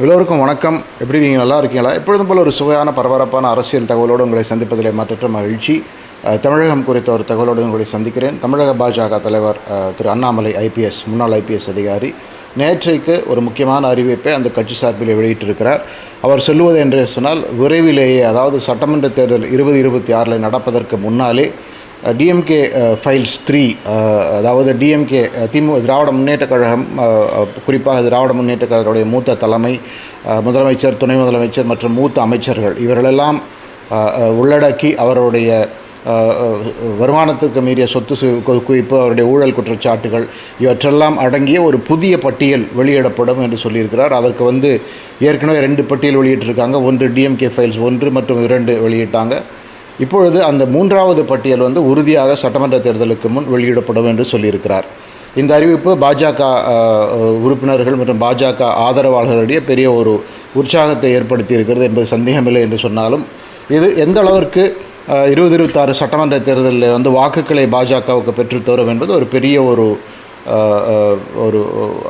எல்லோருக்கும் வணக்கம். எப்படி நீங்கள் நல்லா இருக்கீங்களா? எப்பொழுதும் போல் ஒரு சுவையான பரபரப்பான அரசியல் தகவலோடு உங்களை சந்திப்பதில் மற்றற்ற மகிழ்ச்சி. தமிழகம் குறித்த ஒரு தகவலோடு உங்களை சந்திக்கிறேன். தமிழக பாஜக தலைவர் திரு அண்ணாமலை ஐபிஎஸ் முன்னாள் ஐபிஎஸ் அதிகாரி நேற்றைக்கு ஒரு முக்கியமான அறிவிப்பை அந்த கட்சி சார்பில் வெளியிட்டிருக்கிறார். அவர் சொல்லுவது என்று சொன்னால் விரைவிலேயே அதாவது சட்டமன்ற தேர்தல் இருபது இருபத்தி ஆறில் நடப்பதற்கு முன்னாலே டிஎம்கே ஃபைல்ஸ் த்ரீ அதாவது டிஎம்கே திமு திராவிட முன்னேற்றக் கழகம் குறிப்பாக திராவிட முன்னேற்ற கழகத்துடைய மூத்த தலைமை முதலமைச்சர் துணை முதலமைச்சர் மற்றும் மூத்த அமைச்சர்கள் இவர்களெல்லாம் உள்ளடக்கி அவருடைய வருமானத்துக்கு மீறிய சொத்து குவிப்பு அவருடைய ஊழல் குற்றச்சாட்டுகள் இவற்றெல்லாம் அடங்கிய ஒரு புதிய பட்டியல் வெளியிடப்படும் என்று சொல்லியிருக்கிறார். அதற்கு வந்து ஏற்கனவே ரெண்டு பட்டியல் வெளியிட்டிருக்காங்க. ஒன்று டிஎம்கே ஃபைல்ஸ் ஒன்று மற்றும் இரண்டு வெளியிட்டாங்க. இப்பொழுது அந்த மூன்றாவது பட்டியல் வந்து உறுதியாக சட்டமன்ற தேர்தலுக்கு முன் வெளியிடப்படும் என்று சொல்லியிருக்கிறார். இந்த அறிவிப்பு பாஜக உறுப்பினர்கள் மற்றும் பாஜக ஆதரவாளர்களிடையே பெரிய ஒரு உற்சாகத்தை ஏற்படுத்தி இருக்கிறது என்பது சந்தேகமில்லை என்று சொன்னாலும் இது எந்த அளவிற்கு இருபது இருபத்தாறு சட்டமன்ற தேர்தலில் வந்து வாக்குகளை பாஜகவுக்கு பெற்று தரும் என்பது ஒரு பெரிய ஒரு ஒரு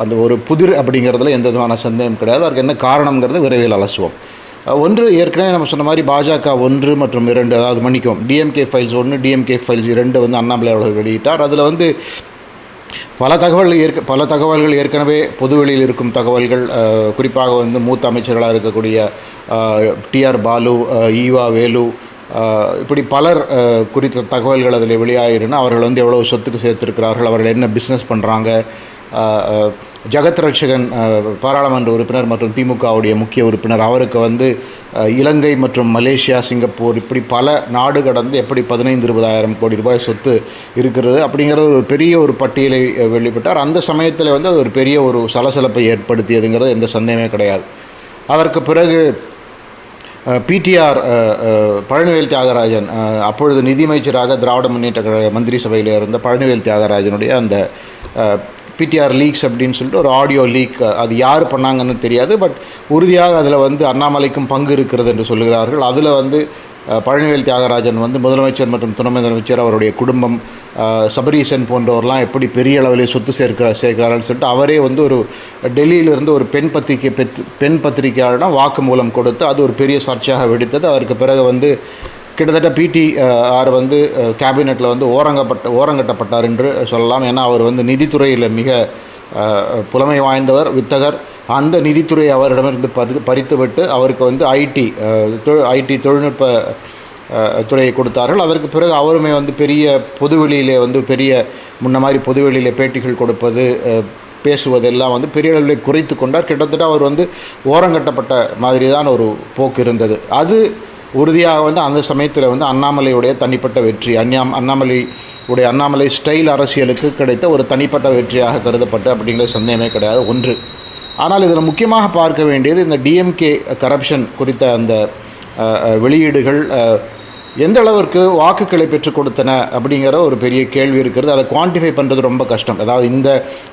அந்த ஒரு புதிர் அப்படிங்கிறதுல எந்த விதமான சந்தேகம் கிடையாது. அதற்கு என்ன காரணங்கிறது விரைவில் அலசுவோம். ஒன்று ஏற்கனவே நம்ம சொன்ன மாதிரி பாஜக ஒன்று மற்றும் இரண்டு அதாவது மன்னிக்கும் டிஎம்கே ஃபைல்ஸ் ஒன்று டிஎம்கே ஃபைல்ஸ் இரண்டு வந்து அண்ணாமலை அவர்கள் வெளியிட்டார். அதில் வந்து பல தகவல்கள் ஏற்க பல தகவல்கள் ஏற்கனவே பொதுவெளியில் இருக்கும் தகவல்கள் குறிப்பாக வந்து மூத்த அமைச்சர்களாக இருக்கக்கூடிய டிஆர் பாலு ஈவா வேலு இப்படி பலர் குறித்த தகவல்கள் அதில் வெளியாகிருந்தன அவர்கள் வந்து எவ்வளோ சொத்துக்கு சேர்த்துருக்கிறார்கள் அவர்கள் என்ன பிஸ்னஸ் பண்ணுறாங்க ஜெகத் ரட்சகன் பாராளுமன்ற உறுப்பினர் மற்றும் திமுகவுடைய முக்கிய உறுப்பினர். அவருக்கு வந்து இலங்கை மற்றும் மலேசியா சிங்கப்பூர் இப்படி பல நாடு கடந்து எப்படி பதினைந்து இருபதாயிரம் கோடி ரூபாய் சொத்து இருக்கிறது அப்படிங்கிறது ஒரு பெரிய ஒரு பட்டியலை வெளிப்பட்டார் அந்த சமயத்தில் வந்து அது ஒரு பெரிய ஒரு சலசலப்பை ஏற்படுத்தியதுங்கிறது எந்த சந்தேகமே கிடையாது. அதற்கு பிறகு பிடிஆர் பழனிவேல் தியாகராஜன் அப்பொழுது நிதியமைச்சராக திராவிட முன்னேற்ற கழக மந்திரி சபையில் இருந்த பழனிவேல் தியாகராஜனுடைய அந்த பிடிஆர் லீக்ஸ் அப்படின்னு சொல்லிட்டு ஒரு ஆடியோ லீக் அது யார் பண்ணாங்கன்னு தெரியாது பட் உறுதியாக அதில் வந்து அண்ணாமலைக்கும் பங்கு இருக்கிறது என்று சொல்லுகிறார்கள் அதில் வந்து பழனிவேல் தியாகராஜன் வந்து முதலமைச்சர் மற்றும் துணை முதலமைச்சர் அவருடைய குடும்பம் சபரீசன் போன்றவர்லாம் எப்படி பெரிய அளவில் சொத்து சேர்க்கிற சேர்க்கிறார்கள் சொல்லிட்டு அவரே வந்து ஒரு டெல்லியிலிருந்து ஒரு பெண் பத்திரிகை பெண் பத்திரிகையாளரிடம் வாக்குமூலம் கொடுத்து அது ஒரு பெரிய சர்ச்சையாக வெடித்தது. அதற்கு பிறகு வந்து கிட்டத்தட்ட பிடி ஆர் வந்து கேபினெட்டில் வந்து ஓரங்கப்பட்ட ஓரங்கட்டப்பட்டார் என்று சொல்லலாம். ஏன்னா அவர் வந்து நிதித்துறையில் மிக புலமை வாய்ந்தவர் வித்தகர். அந்த நிதித்துறை அவரிடமிருந்து பறி பறித்துவிட்டு அவருக்கு வந்து ஐடி ஐடி தொழில்நுட்ப துறையை கொடுத்தார்கள். அதற்கு பிறகு அவருமே வந்து பெரிய பொதுவெளியிலே வந்து பெரிய முன்ன மாதிரி பொதுவெளியிலே பேட்டிகள் கொடுப்பது பேசுவதெல்லாம் வந்து பெரிய அளவில் குறைத்து கொண்டார். கிட்டத்தட்ட அவர் வந்து ஓரங்கட்டப்பட்ட மாதிரி தான் ஒரு போக்கு இருந்தது. அது உறுதியாக வந்து அந்த சமயத்தில் வந்து அண்ணாமலையுடைய தனிப்பட்ட வெற்றி அண்ணாம் அண்ணாமலை உடைய அண்ணாமலை ஸ்டைல் அரசியலுக்கு கிடைத்த ஒரு தனிப்பட்ட வெற்றியாக கருதப்பட்டு அப்படிங்கிற சந்தேகமே கிடையாது ஒன்று. ஆனால் இதில் முக்கியமாக பார்க்க வேண்டியது இந்த டிஎம்கே கரப்ஷன் குறித்த அந்த வெளியீடுகள் எந்த அளவிற்கு வாக்குகளை பெற்றுக் கொடுத்தன அப்படிங்கிற ஒரு பெரிய கேள்வி இருக்கிறது. அதை குவான்டிஃபை பண்ணுறது ரொம்ப கஷ்டம். அதாவது இந்த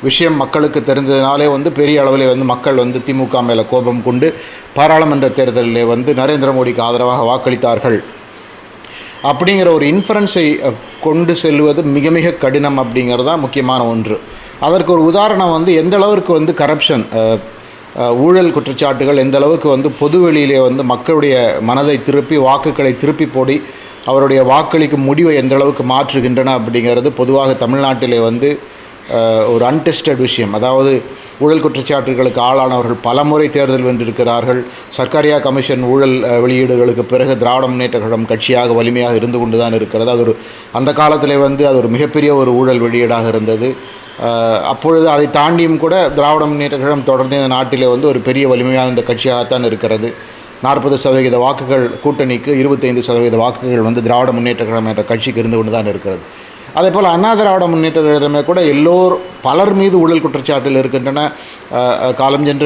விஷயம் மக்களுக்கு தெரிஞ்சதுனாலே வந்து பெரிய அளவில் வந்து மக்கள் வந்து திமுக மேலே கோபம் கொண்டு பாராளுமன்ற தேர்தலில் வந்து நரேந்திர மோடிக்கு ஆதரவாக வாக்களித்தார்கள். அப்படிங்கிற ஒரு இன்ஃபரன்ஸை கொண்டு செல்வது மிக மிக கடினம் அப்படிங்கிறது தான் முக்கியமான ஒன்று. அதற்கு ஒரு உதாரணம் வந்து எந்த அளவிற்கு வந்து கரப்ஷன் ஊழல் குற்றச்சாட்டுகள் எந்த அளவுக்கு வந்து பொதுவெளியிலே வந்து மக்களுடைய மனதை திருப்பி வாக்குகளை திருப்பி போடி அவருடைய வாக்களிக்கும் முடிவை எந்த அளவுக்கு மாற்றுகின்றன அப்படிங்கிறது பொதுவாக தமிழ்நாட்டிலே வந்து ஒரு அன்டெஸ்டட் விஷயம். அதாவது ஊழல் குற்றச்சாட்டுகளுக்கு ஆளானவர்கள் பலமுறை தேர்தல் வென்றிருக்கிறார்கள். சர்க்காரியா கமிஷன் ஊழல் வெளியீடுகளுக்கு பிறகு திராவிட முன்னேற்ற கழகம் கட்சியாக வலிமையாக இருந்து கொண்டு தான் இருக்கிறது. அது ஒரு அந்த காலத்திலே வந்து அது ஒரு மிகப்பெரிய ஒரு ஊழல் வெளியீடாக இருந்தது. அப்பொழுது அதை தாண்டியும் கூட திராவிட முன்னேற்ற கழகம் தொடர்ந்து இந்த நாட்டிலே வந்து ஒரு பெரிய வலிமையான இந்த கட்சியாகத்தான் இருக்கிறது. நாற்பது சதவீத வாக்குகள் கூட்டணிக்கு இருபத்தைந்து சதவீத வாக்குகள் வந்து திராவிட முன்னேற்ற கழகம் என்ற கட்சிக்கு இருந்து கொண்டு தான் இருக்கிறது. அதே போல் அண்ணா திராவிட முன்னேற்ற கழகமே கூட எல்லோர் பலர் மீது ஊழல் குற்றச்சாட்டில் இருக்கின்றன. காலம் சென்ற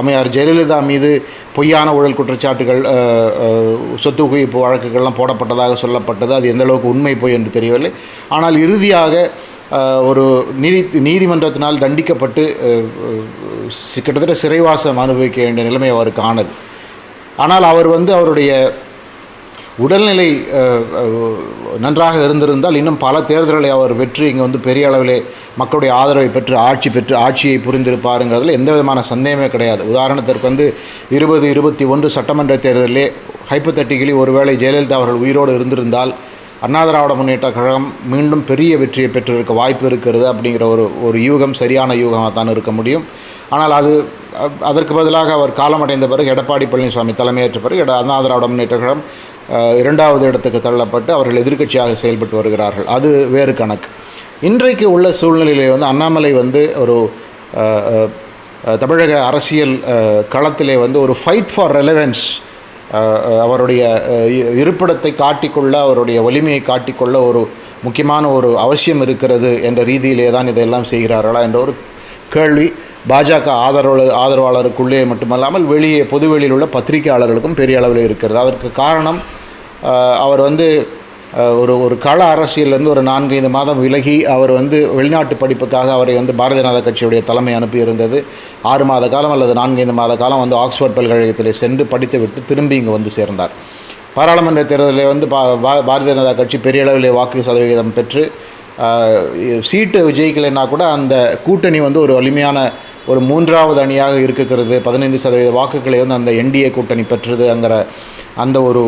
அம்மையார் ஜெயலலிதா மீது பொய்யான ஊழல் குற்றச்சாட்டுகள் சொத்து குவிப்பு வழக்குகள்லாம் போடப்பட்டதாக சொல்லப்பட்டது. அது எந்த அளவுக்கு உண்மை போய் என்று தெரியவில்லை. ஆனால் இறுதியாக ஒரு நீதி நீதிமன்றத்தினால் தண்டிக்கப்பட்டு கிட்டத்தட்ட சிறைவாசம் அனுபவிக்க வேண்டிய நிலைமை அவருக்கு ஆனது ஆனால் அவர் வந்து அவருடைய உடல்நிலை நன்றாக இருந்திருந்தால் இன்னும் பல தேர்தல்களை அவர் வெற்றி இங்கே வந்து பெரிய அளவிலே மக்களுடைய ஆதரவை பெற்று ஆட்சி பெற்று ஆட்சியை புரிந்திருப்பாருங்கிறதுல எந்த விதமான சந்தேகமே கிடையாது. உதாரணத்திற்கு வந்து இருபது இருபத்தி ஒன்று சட்டமன்ற தேர்தலிலே ஹைப்பத்தட்டிக்கலி ஒருவேளை ஜெயலலிதா அவர்கள் உயிரோடு இருந்திருந்தால் அண்ணா திராவிட முன்னேற்ற கழகம் மீண்டும் பெரிய வெற்றியை பெற்றிருக்க வாய்ப்பு இருக்கிறது அப்படிங்கிற ஒரு ஒரு யூகம் சரியான யூகமாக தான் இருக்க முடியும். ஆனால் அது அதற்கு பதிலாக அவர் காலமடைந்த பிறகு எடப்பாடி பழனிசாமி தலைமையேற்ற பிறகு எட- அண்ணா திராவிட முன்னேற்ற கழகம் இரண்டாவது இடத்துக்கு தள்ளப்பட்டு அவர்கள் எதிர்க்கட்சியாக செயல்பட்டு வருகிறார்கள். அது வேறு கணக்கு. இன்றைக்கு உள்ள சூழ்நிலையிலே வந்து அண்ணாமலை வந்து ஒரு தமிழக அரசியல் களத்திலே வந்து ஒரு ஃபைட் ஃபார் ரெலவென்ஸ் அவருடைய இருப்பிடத்தை காட்டிக்கொள்ள அவருடைய வலிமையை காட்டிக்கொள்ள ஒரு முக்கியமான ஒரு அவசியம் இருக்கிறது என்ற ரீதியிலே தான் இதையெல்லாம் செய்கிறார்களா என்ற ஒரு கேள்வி. பாஜக ஆதரவு ஆதரவாளருக்குள்ளே மட்டுமல்லாமல் வெளியே பொதுவெளியில் உள்ள பத்திரிகையாளர்களுக்கும் பெரிய அளவில் இருக்கிறது. அதற்கு காரணம் அவர் வந்து ஒரு ஒரு கள அரசியல்லேருந்து ஒரு நான்கு ஐந்து மாதம் விலகி அவர் வந்து வெளிநாட்டு படிப்புக்காக அவரை வந்து பாரதிய ஜனதா கட்சியுடைய தலைமை அனுப்பியிருந்தது. ஆறு மாத காலம் அல்லது நான்கு ஐந்து மாத காலம் வந்து ஆக்ஸ்ஃபோர்ட் பல்கலைக்கழகத்தில் சென்று படித்துவிட்டு திரும்பி இங்கே வந்து சேர்ந்தார். பாராளுமன்ற தேர்தலில் வந்து பா பாரதிய ஜனதா கட்சி பெரிய அளவில் வாக்கு சதவிகிதம் பெற்று சீட்டு விஜயிக்கலைன்னா கூட அந்த கூட்டணி வந்து ஒரு வலிமையான ஒரு மூன்றாவது அணியாக இருக்கிறது பதினைந்து சதவீத வாக்குகளை வந்து அந்த என்டிஏ கூட்டணி பெற்றதுங்கிற அந்த ஒரு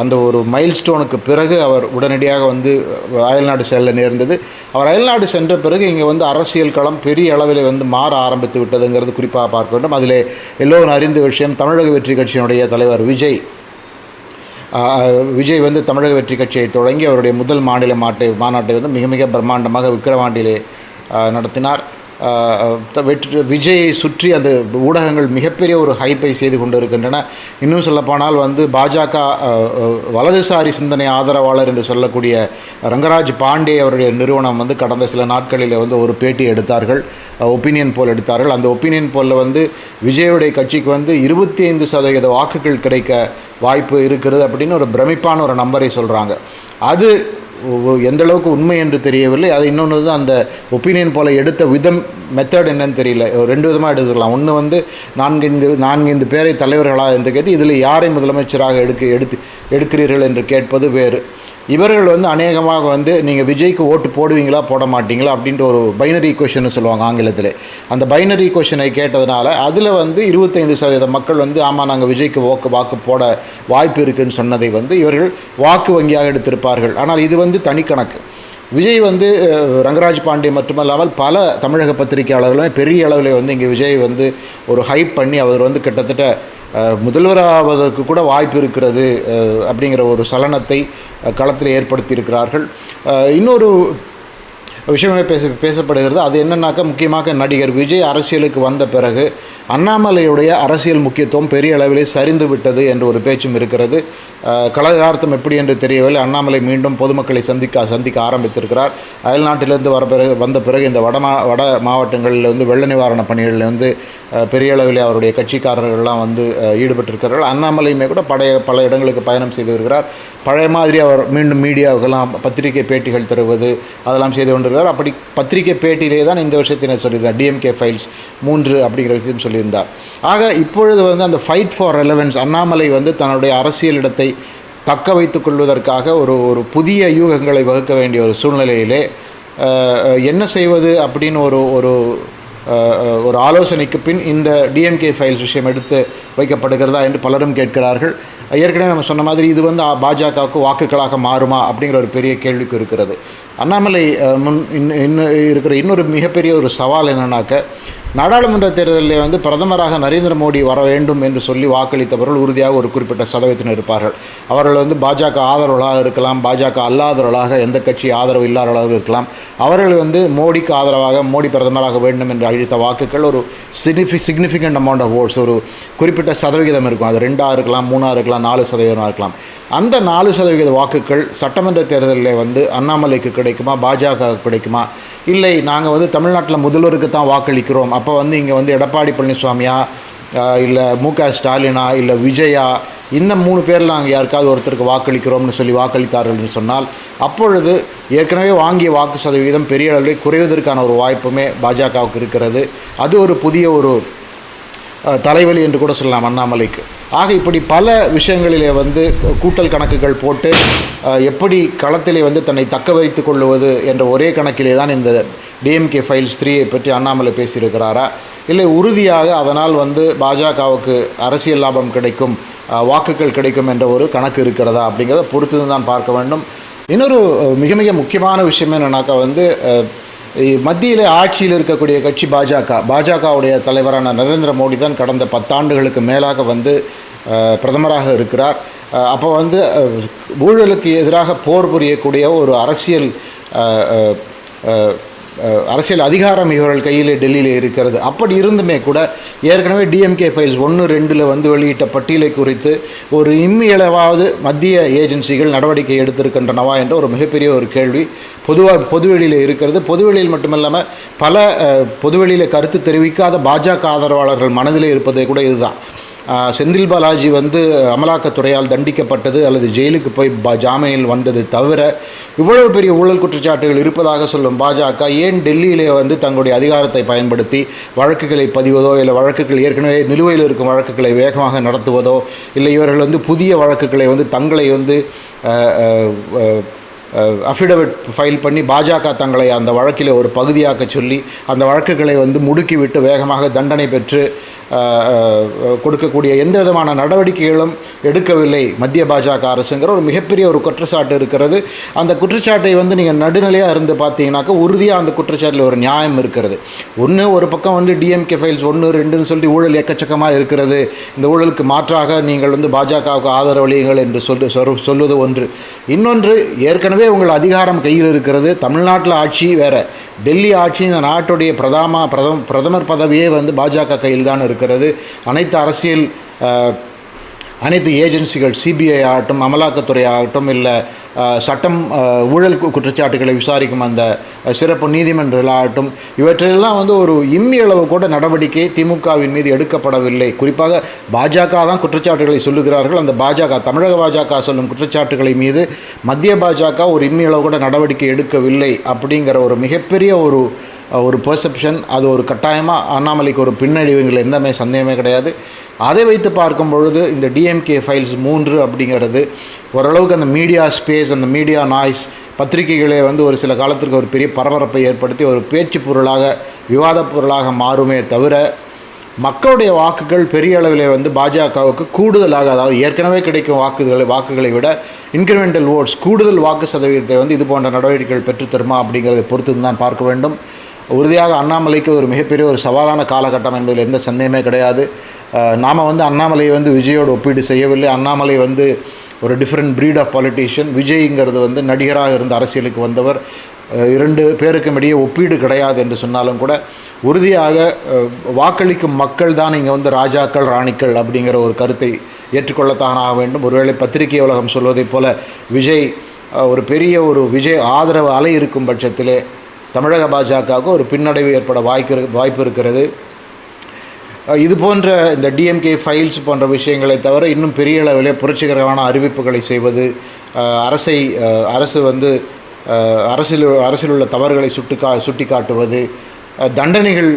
அந்த ஒரு மைல்ஸ்டோனுக்கு பிறகு அவர் உடனடியாக வந்து அயல்நாடு செல்ல நேர்ந்தது. அவர் அயல்நாடு சென்ற பிறகு இங்கே வந்து அரசியல் களம் பெரிய அளவில் வந்து மாற ஆரம்பித்து விட்டதுங்கிறது குறிப்பாக பார்க்க வேண்டும். அதில் எல்லோரும் அறிந்த விஷயம் தமிழக வெற்றி கட்சியினுடைய தலைவர் விஜய். விஜய் வந்து தமிழக வெற்றி கட்சியை தொடங்கி அவருடைய முதல் மாநில மாட்டை மாநாட்டை வந்து மிக மிக பிரம்மாண்டமாக விக்கிரவாண்டியிலே நடத்தினார். வெற்றி விஜயை சுற்றி அந்த ஊடகங்கள் மிகப்பெரிய ஒரு ஹைப்பை செய்து கொண்டு இருக்கின்றன இன்னும் சொல்லப்போனால் வந்து பாஜக வலதுசாரி சிந்தனை ஆதரவாளர் என்று சொல்லக்கூடிய ரங்கராஜ் பாண்டே அவருடைய நிறுவனம் வந்து கடந்த சில நாட்களில் வந்து ஒரு பேட்டி எடுத்தார்கள். ஒப்பீனியன் போல் எடுத்தார்கள். அந்த ஒப்பீனியன் போலில் வந்து விஜயுடைய கட்சிக்கு வந்து இருபத்தி ஐந்து சதவீத வாக்குகள் கிடைக்க வாய்ப்பு இருக்கிறது அப்படின்னு ஒரு பிரமிப்பான ஒரு நம்பரை சொல்கிறாங்க அது எந்த அளவுக்கு உண்மை என்று தெரியவில்லை. அது இன்னொன்று தான் அந்த ஒப்பீனியன் போல் எடுத்த விதம் மெத்தட் என்னன்னு தெரியல. ஒரு ரெண்டு விதமாக எடுத்துக்கலாம். ஒன்று வந்து நான்கைந்து நான்கைந்து பேரை தலைவர்களாக என்று கேட்டு இதில் யாரை முதலமைச்சராக எடுக்க எடுத்து எடுக்கிறீர்கள் என்று கேட்பது வேறு. இவர்கள் வந்து அநேகமாக வந்து நீங்கள் விஜய்க்கு ஓட்டு போடுவீங்களா போட மாட்டீங்களா அப்படின்ற ஒரு பைனரி கொஷின்னு சொல்லுவாங்க ஆங்கிலத்தில். அந்த பைனரி கொஷனை கேட்டதுனால அதில் வந்து இருபத்தைந்து சதவீத மக்கள் வந்து ஆமாம் நாங்கள் விஜய்க்கு வாக்கு வாக்கு போட வாய்ப்பு இருக்குன்னு சொன்னதை வந்து இவர்கள் வாக்கு வங்கியாக எடுத்திருப்பார்கள். ஆனால் இது வந்து தனிக்கணக்கு விஜய் வந்து ரங்கராஜ் பாண்டே மட்டுமல்லாமல் பல தமிழக பத்திரிகையாளர்களும் பெரிய அளவில் வந்து இங்கே விஜய் வந்து ஒரு ஹைப் பண்ணி அவர் வந்து கிட்டத்தட்ட முதல்வராவதற்கு கூட வாய்ப்பு இருக்கிறது அப்படிங்கிற ஒரு சலனத்தை களத்தில் ஏற்படுத்தியிருக்கிறார்கள். இன்னொரு விஷயமே பேச பேசப்படுகிறது. அது என்னன்னாக்கா முக்கியமாக நடிகர் விஜய் அரசியலுக்கு வந்த பிறகு அண்ணாமலையுடைய அரசியல் முக்கியத்துவம் பெரிய அளவிலே சரிந்து விட்டது என்ற ஒரு பேச்சும் இருக்கிறது. கலதார்த்தம் எப்படி என்று தெரியவில்லை. அண்ணாமலை மீண்டும் பொதுமக்களை சந்திக்க சந்திக்க ஆரம்பித்திருக்கிறார். அயல்நாட்டிலிருந்து வர பிறகு வந்த பிறகு இந்த வட மா வட மாவட்டங்களில் வந்து வெள்ள நிவாரண பணிகளில் வந்து பெரிய அளவில் அவருடைய கட்சிக்காரர்கள்லாம் வந்து ஈடுபட்டிருக்கிறார்கள். அண்ணாமலையுமே கூட பழைய பல இடங்களுக்கு பயணம் செய்து வருகிறார். பழைய மாதிரி அவர் மீண்டும் மீடியாவுக்கெல்லாம் பத்திரிகை பேட்டிகள் தருவது அதெல்லாம் செய்து கொண்டிருக்கிறார். அப்படி பத்திரிகை பேட்டியிலே தான் இந்த விஷயத்தினை சொல்லியிருந்தார். டிஎம்கே ஃபைல்ஸ் மூன்று அப்படிங்கிற விஷயம் சொல்லியிருந்தார். ஆக இப்பொழுது வந்து அந்த ஃபைட் ஃபார் ரெலவென்ஸ் அண்ணாமலை வந்து தன்னுடைய அரசியல் இடத்தை தக்க வைத்துக் கொள்வதற்காக ஒரு ஒரு புதிய யூகங்களை வகுக்க வேண்டிய ஒரு சூழ்நிலையிலே என்ன செய்வது அப்படின்னு ஒரு ஒரு ஒரு ஆலோசனைக்கு பின் இந்த டிஎம்கே ஃபைல்ஸ் விஷயம் எடுத்து வைக்கப்படுகிறதா என்று பலரும் கேட்கிறார்கள். ஏற்கனவே நம்ம சொன்ன மாதிரி இது வந்து பாஜகவுக்கு வாக்குகளாக மாறுமா அப்படிங்கிற ஒரு பெரிய கேள்விக்கு இருக்கிறது. அண்ணாமலை முன் இன்னும் இன்னும் இருக்கிற இன்னொரு மிகப்பெரிய ஒரு சவால் என்னன்னாக்க நாடாளுமன்ற தேர்தலில் வந்து பிரதமராக நரேந்திர மோடி வர வேண்டும் என்று சொல்லி வாக்களித்தவர்கள் உறுதியாக ஒரு குறிப்பிட்ட சதவீதத்தினர் இருப்பார்கள். அவர்கள் வந்து பாஜக ஆதரவுகளாக இருக்கலாம் பாஜக அல்லாதவர்களாக எந்த கட்சி ஆதரவு இல்லாதவர்களாக இருக்கலாம். அவர்கள் வந்து மோடிக்கு ஆதரவாக மோடி பிரதமராக வேண்டும் என்று அழித்த வாக்குகள் ஒரு signifi significant amount of votes ஒரு குறிப்பிட்ட சதவிகிதம் இருக்கும். அது ரெண்டாக இருக்கலாம் மூணாக இருக்கலாம் நாலு சதவீதமாக இருக்கலாம். அந்த நாலு சதவிகித வாக்குகள் சட்டமன்ற தேர்தலில் வந்து அண்ணாமலைக்கு கிடைக்குமா பாஜக கிடைக்குமா? இல்லை நாங்கள் வந்து தமிழ்நாட்டில் முதல்வருக்கு தான் வாக்களிக்கிறோம். அப்போ வந்து இங்கே வந்து எடப்பாடி பழனிசாமியா இல்லை மு க ஸ்டாலினா இல்லை விஜயா இந்த மூணு பேரில் நாங்கள் யாருக்காவது ஒருத்தருக்கு வாக்களிக்கிறோம்னு சொல்லி வாக்களித்தார்கள்னு சொன்னால் அப்பொழுது ஏற்கனவே வாங்கிய வாக்கு சதவீதம் பெரிய அளவில் குறைவதற்கான ஒரு வாய்ப்புமே பாஜகவுக்கு இருக்கிறது. அது ஒரு புதிய ஒரு தலைவலி என்று கூட சொல்லலாம் அண்ணாமலைக்கு. ஆக இப்படி பல விஷயங்களிலே வந்து கூட்டல் கணக்குகள் போட்டு எப்படி களத்திலே வந்து தன்னை தக்க வைத்து கொள்ளுவது என்ற ஒரே கணக்கிலே தான் இந்த டிஎம்கே ஃபைல்ஸ் த்ரீயை பற்றி அண்ணாமலை பேசியிருக்கிறாரா? இல்லை உறுதியாக அதனால் வந்து பாஜகவுக்கு அரசியல் லாபம் கிடைக்கும் வாக்குகள் கிடைக்கும் என்ற ஒரு கணக்கு இருக்கிறதா அப்படிங்கிறத பொறுத்து தான் பார்க்க வேண்டும். இன்னொரு மிக மிக முக்கியமான விஷயம் என்னன்னாக்கா வந்து மத்தியிலே ஆட்சியில் இருக்கக்கூடிய கட்சி பாஜக. பாஜகவுடைய தலைவரான நரேந்திர மோடி தான் கடந்த பத்தாண்டுகளுக்கு மேலாக வந்து பிரதமராக இருக்கிறார். அப்போ வந்து ஊழலுக்கு எதிராக போர் புரியக்கூடிய ஒரு அரசியல் அரசியல் அதிகாரம் இவர்கள் கையில் டெல்லியில் இருக்கிறது. அப்படி இருந்துமே கூட ஏற்கனவே டிஎம்கே ஃபைல்ஸ் ஒன்று ரெண்டில் வந்து வெளியிட்ட பட்டியலை குறித்து ஒரு இம்மியளவாவது மத்திய ஏஜென்சிகள் நடவடிக்கை எடுத்திருக்கின்றனவா என்ற ஒரு மிகப்பெரிய ஒரு கேள்வி பொதுவாக பொதுவெளியில் இருக்கிறது. பொதுவெளியில் மட்டுமல்லாமல் பல பொதுவெளியில் கருத்து தெரிவிக்காத பாஜக ஆதரவாளர்கள் மனதிலே இருப்பதே கூட இதுதான். செந்தில் பாலாஜி வந்து அமலாக்கத்துறையால் தண்டிக்கப்பட்டது அல்லது ஜெயிலுக்கு போய் பா ஜாமீனில் வந்தது தவிர இவ்வளவு பெரிய ஊழல் குற்றச்சாட்டுகள் இருப்பதாக சொல்லும் பாஜக ஏன் டெல்லியிலே வந்து தங்களுடைய அதிகாரத்தை பயன்படுத்தி வழக்குகளை பதிவதோ இல்லை வழக்குகள் ஏற்கனவே நிலுவையில் இருக்கும் வழக்குகளை வேகமாக நடத்துவதோ இல்லை இவர்கள் வந்து புதிய வழக்குகளை வந்து தங்களை வந்து அஃபிடவிட் ஃபைல் பண்ணி பாஜக தங்களை அந்த வழக்கில் ஒரு பகுதியாக்க சொல்லி அந்த வழக்குகளை வந்து முடுக்கிவிட்டு வேகமாக தண்டனை பெற்று கொடுக்கக்கூடிய எந்த விதமான நடவடிக்கைகளும் எடுக்கவில்லை மத்திய பாஜக அரசுங்கிற ஒரு மிகப்பெரிய ஒரு குற்றச்சாட்டு இருக்கிறது. அந்த குற்றச்சாட்டை வந்து நீங்கள் நடுநிலையாக இருந்து பார்த்தீங்கன்னாக்கா உறுதியாக அந்த குற்றச்சாட்டில் ஒரு நியாயம் இருக்கிறது. ஒன்று ஒரு பக்கம் வந்து டிஎம்கே ஃபைல்ஸ் ஒன்று ரெண்டுன்னு சொல்லி ஊழல் எக்கச்சக்கமாக இருக்கிறது. இந்த ஊழலுக்கு மாற்றாக நீங்கள் வந்து பாஜகவுக்கு ஆதரவளியுங்கள் என்று சொல்லி சொல் சொல்வது ஒன்று. இன்னொன்று ஏற்கனவே உங்கள் அதிகாரம் கையில் இருக்கிறது. தமிழ்நாட்டில் ஆட்சி வேறு. டெல்லி ஆட்சி இந்த நாட்டுடைய பிரதம பிரதம பிரதமர் பதவியே வந்து பாஜக கையில் தான் இருக்கிறது. அனைத்து அரசியல் அனைத்து ஏஜென்சிகள் சிபிஐ ஆகட்டும் அமலாக்கத்துறை ஆகட்டும் இல்லை சட்டம் ஊழல் குற்றச்சாட்டுகளை விசாரிக்கும் அந்த சிறப்பு நீதிமன்றங்களாகட்டும் ஆகட்டும். வந்து ஒரு இம்மி அளவு கூட நடவடிக்கை திமுகவின் மீது எடுக்கப்படவில்லை. குறிப்பாக பாஜக தான் குற்றச்சாட்டுகளை சொல்லுகிறார்கள். அந்த பாஜக தமிழக பாஜக சொல்லும் குற்றச்சாட்டுகளை மீது மத்திய பாஜக ஒரு இம்மி அளவு கூட நடவடிக்கை எடுக்கவில்லை அப்படிங்கிற ஒரு மிகப்பெரிய ஒரு ஒரு பெர்செப்ஷன் அது ஒரு கட்டாயமாக அண்ணாமலைக்கு ஒரு பின்னடைவுங்கள் எந்தமே சந்தேகமே கிடையாது. அதை வைத்து பார்க்கும் பொழுது இந்த டிஎம்கே ஃபைல்ஸ் மூன்று அப்படிங்கிறது ஓரளவுக்கு அந்த மீடியா ஸ்பேஸ் அந்த மீடியா நாய்ஸ் பத்திரிகைகளே வந்து ஒரு சில காலத்திற்கு ஒரு பெரிய பரபரப்பை ஏற்படுத்தி ஒரு பேச்சு பொருளாக விவாதப் பொருளாக மாறுமே தவிர மக்களுடைய வாக்குகள் பெரிய அளவில் வந்து பாஜகவுக்கு கூடுதலாக அதாவது ஏற்கனவே கிடைக்கும் வாக்குகளை வாக்குகளை விட இன்க்ரிமெண்டல் ஓட்ஸ் கூடுதல் வாக்கு சதவீதத்தை வந்து இது போன்ற நடவடிக்கைகள் பெற்றுத்தருமா அப்படிங்கிறத பொறுத்து தான் பார்க்க வேண்டும். உறுதியாக அண்ணாமலைக்கு ஒரு மிகப்பெரிய ஒரு சவாலான காலகட்டம் என்பதில் எந்த சந்தேகமே கிடையாது. நாம் வந்து அண்ணாமலையை வந்து விஜயோடு ஒப்பீடு செய்யவில்லை. அண்ணாமலை வந்து ஒரு டிஃப்ரெண்ட் ப்ரீட் ஆஃப் பாலிட்டிஷியன் விஜய்ங்கிறது வந்து நடிகராக இருந்த அரசியலுக்கு வந்தவர். இரண்டு பேருக்கும் இடையே ஒப்பீடு கிடையாது என்று சொன்னாலும் கூட உறுதியாக வாக்களிக்கும் மக்கள் தான் இங்கே வந்து ராஜாக்கள் ராணிக்கள் அப்படிங்கிற ஒரு கருத்தை ஏற்றுக்கொள்ளத்தான் ஆக வேண்டும். ஒருவேளை பத்திரிகை உலகம் சொல்வதைப் போல விஜய் ஒரு பெரிய ஒரு விஜய் ஆதரவு அலை இருக்கும் பட்சத்திலே தமிழக பாஜகவுக்கு ஒரு பின்னடைவு ஏற்பட வாய்க்கு வாய்ப்பு இருக்கிறது. இது போன்ற இந்த டிஎம்கே ஃபைல்ஸ் போன்ற விஷயங்களை தவிர இன்னும் பெரிய அளவில் புரட்சிகரமான அறிவிப்புகளை செய்வது அரசை அரசு வந்து அரசில் அரசில் உள்ள தவறுகளை சுட்டி கா சுட்டி காட்டுவது தண்டனைகள்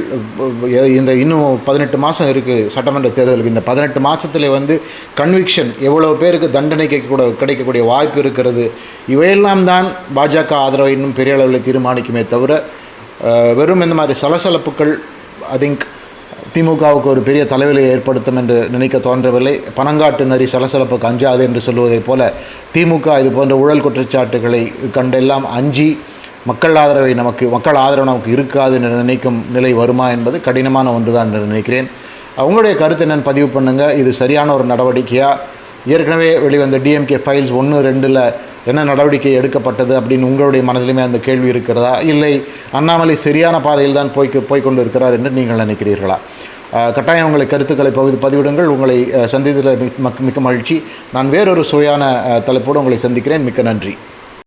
இந்த இன்னும் பதினெட்டு மாதம் இருக்குது சட்டமன்ற தேர்தலுக்கு. இந்த பதினெட்டு மாதத்தில் வந்து கன்விக்ஷன் எவ்வளோ பேருக்கு தண்டனை கூட கிடைக்கக்கூடிய வாய்ப்பு இருக்கிறது. இவையெல்லாம் தான் பாஜக ஆதரவை இன்னும் பெரிய அளவில் தீர்மானிக்குமே தவிர வெறும் இந்த மாதிரி சலசலப்புகள் ஐ திங்க் திமுகவுக்கு ஒரு பெரிய தலைவலியை ஏற்படுத்தும் என்று நினைக்க தோன்றவில்லை. பனங்காட்டு நரி சலசலப்புக்கு அஞ்சாது என்று சொல்லுவதைப் போல திமுக இது போன்ற ஊழல் குற்றச்சாட்டுகளை கண்டெல்லாம் அஞ்சி மக்கள் ஆதரவை நமக்கு மக்கள் ஆதரவு நமக்கு இருக்காது என்று நினைக்கும் நிலை வருமா என்பது கடினமான ஒன்றுதான் என்று நினைக்கிறேன். உங்களுடைய கருத்து என்னென்னு பதிவு பண்ணுங்கள் இது சரியான ஒரு நடவடிக்கையாக ஏற்கனவே வெளிவந்த டிஎம்கே ஃபைல்ஸ் ஒன்று ரெண்டில் என்ன நடவடிக்கை எடுக்கப்பட்டது அப்படின்னு உங்களுடைய மனதிலுமே அந்த கேள்வி இருக்கிறதா? இல்லை அண்ணாமலை சரியான பாதையில் தான் போய் போய்க்கொண்டு இருக்கிறார் என்று நீங்கள் நினைக்கிறீர்களா? கட்டாயம் உங்களை கருத்துக்களை பகுதி பதிவிடுங்கள். உங்களை அஹ், சந்தித்ததில் மிக்க மிக்க மகிழ்ச்சி. நான் வேறொரு சுவையான தலைப்போடு உங்களை சந்திக்கிறேன். மிக்க நன்றி.